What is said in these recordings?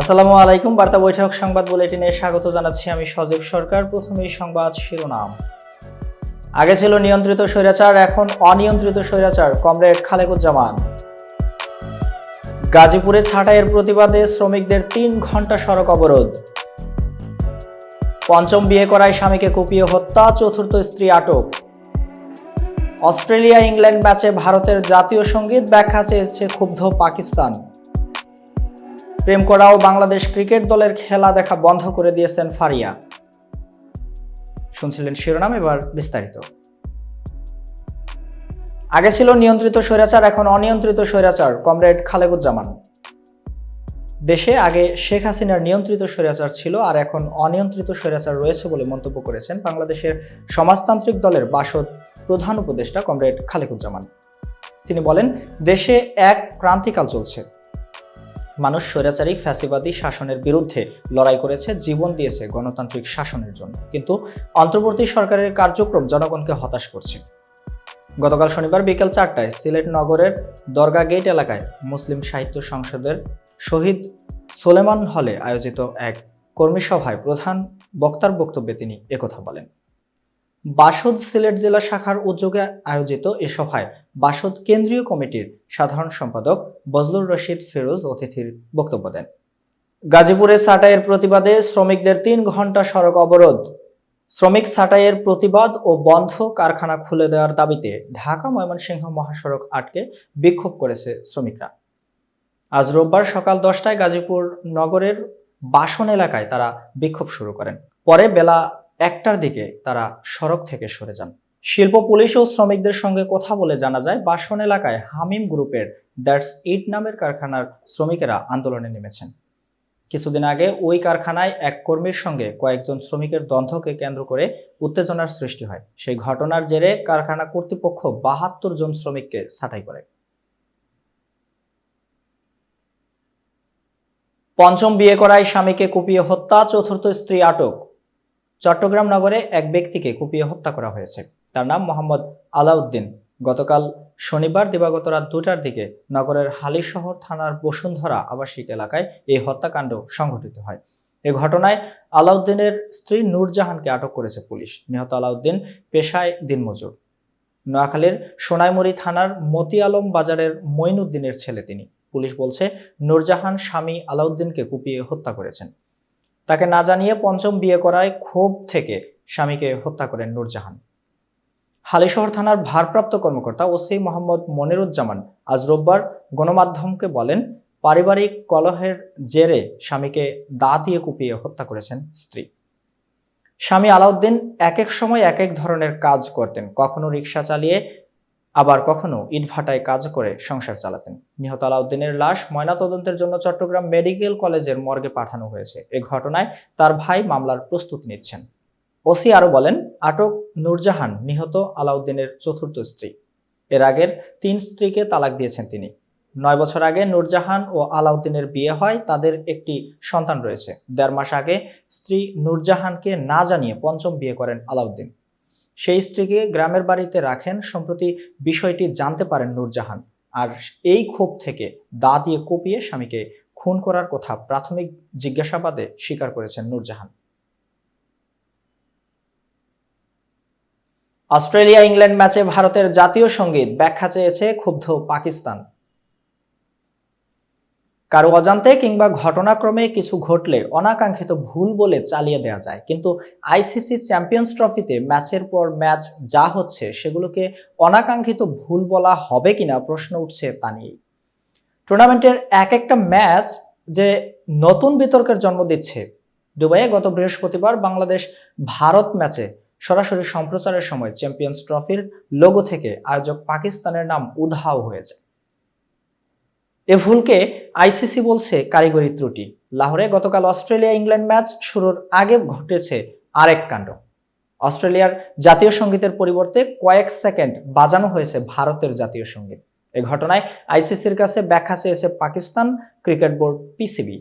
আসসালামু আলাইকুম, বার্তা বৈঠক সংবাদ বুলেটিনে স্বাগত জানাচ্ছি আমি সজীব সরকার। প্রথমেই সংবাদ শিরোনাম। আগে ছিল নিয়ন্ত্রিত স্বৈরাচার, এখন অনিয়ন্ত্রিত স্বৈরাচার। কমরেড খালেকুজ্জামান। গাজীপুরে ছাঁটাইয়ের প্রতিবাদে শ্রমিকদের তিন ঘণ্টা সড়ক অবরোধ। পঞ্চম বিয়ে করায় স্বামীকে কুপিয়ে হত্যা, চতুর্থ স্ত্রী আটক। অস্ট্রেলিয়া ইংল্যান্ড ম্যাচে ভারতের জাতীয় সংগীত ব্যাখ্যা চেয়েছে ক্ষুব্ধ পাকিস্তান। প্রেম করাও বাংলাদেশ ক্রিকেট দলের খেলা দেখা বন্ধ করে দিয়েছেন ফারিয়া। শুনছিলেন শিরোনাম, এবার বিস্তারিত। আগে ছিল নিয়ন্ত্রিত স্বৈরাচার, এখন অনিয়ন্ত্রিত স্বৈরাচার, কমরেড খালেকুজ্জামান। দেশে আগে শেখ হাসিনার নিয়ন্ত্রিত স্বৈরাচার ছিল আর এখন অনিয়ন্ত্রিত স্বৈরাচার রয়েছে বলে মন্তব্য করেছেন বাংলাদেশের সমাজতান্ত্রিক দলের বাসদ প্রধান উপদেষ্টা কমরেড খালেকুজ্জামান। তিনি বলেন, দেশে এক ক্রান্তিকাল চলছে। মানুষ স্বৈরাচারী, ফ্যাসিবাদী শাসনের বিরুদ্ধে লড়াই করেছে, জীবন দিয়েছে গণতান্ত্রিক শাসনের জন্য। কিন্তু অন্তর্বর্তী সরকারের কার্যক্রম জনগণকে হতাশ করছে। গতকাল শনিবার বিকেল চারটায় সিলেট নগরের দরগা গেট এলাকায় মুসলিম সাহিত্য সংসদের শহীদ সোলেমান হলে আয়োজিত এক কর্মী সভায় প্রধান বক্তার বক্তব্যে তিনি একথা বলেন। বাসদ সিলেট জেলা শাখার উদ্যোগে আয়োজিত এ সভায় বাসদ কেন্দ্রীয় কমিটির সাধারণ সম্পাদক বজলুর রশিদ ফিরোজ অতিথির বক্তব্য দেন। গাজীপুরে ছাঁটাইয়ের প্রতিবাদে শ্রমিকদের তিন ঘণ্টা সড়ক অবরোধ। শ্রমিক ছাঁটাইয়ের প্রতিবাদ ও বন্ধ কারখানা খুলে দেওয়ার দাবিতে ঢাকা ময়মনসিংহ মহাসড়ক আটকে বিক্ষোভ করেছে শ্রমিকরা। আজ রোববার সকাল দশটায় গাজীপুর নগরের বাসন এলাকায় তারা বিক্ষোভ শুরু করেন। পরে বেলা একটার দিকে তারা সড়ক থেকে সরে যান। শিল্প পুলিশ ও শ্রমিকদের সঙ্গে কথা বলে জানা যায়, বাসন এলাকায় হামিম গ্রুপের দ্যাটস ইট নামের কারখানার শ্রমিকেরা আন্দোলনে নেমেছেন। কিছুদিন আগে ওই কারখানায় এক কর্মীর সঙ্গে কয়েকজন শ্রমিকের দ্বন্দ্বকে কেন্দ্র করে উত্তেজনার সৃষ্টি হয়। সেই ঘটনার জেরে কারখানা কর্তৃপক্ষ বাহাত্তর জন শ্রমিককে ছাঁটাই করে। পঞ্চম বিয়ে করায় স্বামীকে কুপিয়ে হত্যা, চতুর্থ স্ত্রী আটক। চট্টগ্রাম নগরে এক ব্যক্তিকে কুপিয়ে হত্যা করা হয়েছে। তার নাম মোহাম্মদ আলাউদ্দিন। গতকাল শনিবার দিবাগত রাত দুটার দিকে নগরের হালিশহর থানার বসুন্ধরা আবাসিক এলাকায় এই হত্যাকাণ্ড সংঘটিত হয়। এ ঘটনায় আলাউদ্দিনের স্ত্রী নূরজাহানকে আটক করেছে পুলিশ। নিহত আলাউদ্দিন পেশায় দিনমজুর। নোয়াখালীর সোনাইমুড়ি থানার মতি আলম বাজারের মঈনুদ্দিনের ছেলে তিনি। পুলিশ বলছে, নূরজাহান স্বামী আলাউদ্দিনকে কুপিয়ে হত্যা করেছেন। তাকে না জানিয়ে পঞ্চম বিয়ে করায় ক্ষোভ থেকে স্বামীকে হত্যা করেন নূরজাহান। হালিশহর থানার ভারপ্রাপ্ত কর্মকর্তা ওসি মোহাম্মদ মনিরুজ্জামান আজ রোববার গণমাধ্যমকে বলেন, পারিবারিক কলহের জেরে স্বামীকে দা দিয়ে কুপিয়ে হত্যা করেছেন স্ত্রী। স্বামী আলাউদ্দিন এক এক সময় এক এক ধরনের কাজ করতেন। কখনো রিক্সা চালিয়ে আবার কখনো ইটভাটায় কাজ করে সংসার চালাতেন। নিহত আলাউদ্দিনের লাশ ময়নাতদন্তের জন্য চট্টগ্রাম মেডিকেল কলেজের মর্গে পাঠানো হয়েছে। এ ঘটনায় তার ভাই মামলার প্রস্তুতি নিচ্ছেন। ওসি আরও বলেন, আটক নূরজাহান নিহত আলাউদ্দিনের চতুর্থ স্ত্রী। এর আগের তিন স্ত্রীকে তালাক দিয়েছেন তিনি। নয় বছর আগে নূরজাহান ও আলাউদ্দিনের বিয়ে হয়, তাদের একটি সন্তান রয়েছে। দেড় মাস আগে স্ত্রী নূরজাহানকে না জানিয়ে পঞ্চম বিয়ে করেন আলাউদ্দিন। সেই স্ত্রীকে গ্রামের বাড়িতে রাখেন সম্প্রতি বিষয়টি জানতে পারেন নূরজাহান। আর এই ক্ষোভ থেকে দা দিয়ে কুপিয়ে স্বামীকে খুন করার কথা প্রাথমিক জিজ্ঞাসাবাদে স্বীকার করেছেন নূরজাহান। অস্ট্রেলিয়া ইংল্যান্ড ম্যাচে ভারতের জাতীয় সংগীত ব্যাখ্যা চেয়েছে ক্ষুব্ধ পাকিস্তান। কারও অজান্তে কিংবা ঘটনাক্রমে কিছু ঘটলে অনাকাঙ্ক্ষিত ভুল বলে চালিয়ে দেওয়া যায়। কিন্তু আইসিসি চ্যাম্পিয়ন্স ট্রফিতে ম্যাচের পর ম্যাচ যা হচ্ছে সেগুলোকে অনাকাঙ্ক্ষিত ভুল বলা হবে কিনা প্রশ্ন উঠছে তা নিয়েই। টুর্নামেন্টের এক একটা ম্যাচ যে নতুন বিতর্কের জন্ম দিচ্ছে। দুবাইয়ে গত বৃহস্পতিবার বাংলাদেশ ভারত ম্যাচে সরাসরি সম্প্রচারের সময় চ্যাম্পিয়ন্স ট্রফির লোগো থেকে আয়োজক পাকিস্তানের নাম উধাও হয়ে যায় এ ভুলকে আইসিসি বলছে কারিগরি ত্রুটি। লাহোরে গতকাল অস্ট্রেলিয়া ইংল্যান্ড ম্যাচ শুরুর আগে ঘটেছে আরেক কাণ্ড। অস্ট্রেলিয়ার জাতীয় সঙ্গীতের পরিবর্তে কয়েক সেকেন্ড বাজানো হয়েছে ভারতের জাতীয় সংগীত। এ ঘটনায় আইসিসির কাছে ব্যাখ্যা চেয়েছে পাকিস্তান ক্রিকেট বোর্ড পিসিবি।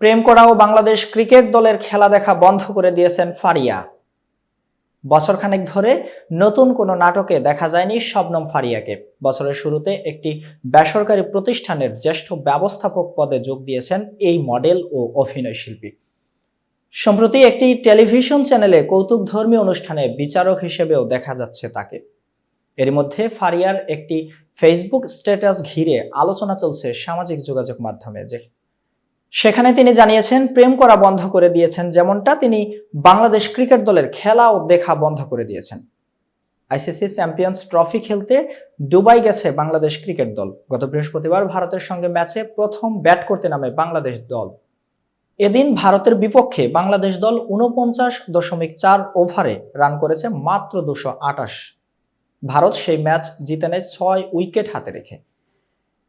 প্রেম করা ও বাংলাদেশ ক্রিকেট দলের খেলা দেখা বন্ধ করে দিয়েছেন ফারিয়া। বছরখানেক ধরে নতুন কোনো নাটকে দেখা যায়নি শবনম ফারিয়াকে। বছরের শুরুতে একটি বেসরকারি প্রতিষ্ঠানের জ্যেষ্ঠ ব্যবস্থাপক পদে যোগ দিয়েছেন এই মডেল ও অভিনয় শিল্পী। সম্প্রতি একটি টেলিভিশন চ্যানেলে কৌতুকধর্মী অনুষ্ঠানে বিচারক হিসেবেও দেখা যাচ্ছে তাকে। এর মধ্যে ফারিয়ার একটি ফেসবুক স্ট্যাটাস ঘিরে আলোচনা চলছে সামাজিক যোগাযোগ মাধ্যমে, যে সেখানে তিনি জানিয়েছেন, প্রেম করা বন্ধ করে দিয়েছেন যেমনটা তিনি বাংলাদেশ ক্রিকেট দলের খেলা ও দেখা বন্ধ করে দিয়েছেন। আইসিসি চ্যাম্পিয়ন্স ট্রফি খেলতে দুবাই গেছে বাংলাদেশ ক্রিকেট দল। গত বৃহস্পতিবার ভারতের সঙ্গে ম্যাচে প্রথম ব্যাট করতে নামে বাংলাদেশ দল। এদিন ভারতের বিপক্ষে বাংলাদেশ দল উনপঞ্চাশ দশমিক চার ওভারে রান করেছে মাত্র দুশো আটাশ ভারত সেই ম্যাচ জিতে নেয় ছয় উইকেট হাতে রেখে।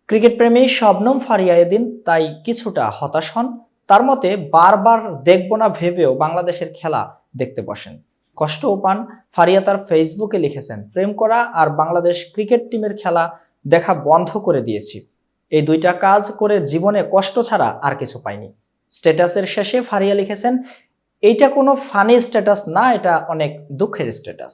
ক্রিকেট প্রেমী শবনম ফারিয়া এদিন তাই কিছুটা হতাশ হন। তার মতে, বারবার দেখব না ভেবেও বাংলাদেশের খেলা দেখতে বসেন। কষ্টও পান। ফারিয়া তার ফেসবুকে লিখেছেন, প্রেম করা আর বাংলাদেশ ক্রিকেট টিমের খেলা দেখা বন্ধ করে দিয়েছি। এই দুইটা কাজ করে জীবনে কষ্ট ছাড়া আর কিছু পাইনি। স্ট্যাটাসের শেষে ফারিয়া লিখেছেন, এইটা কোনো ফানি স্ট্যাটাস না, এটা অনেক দুঃখের স্ট্যাটাস।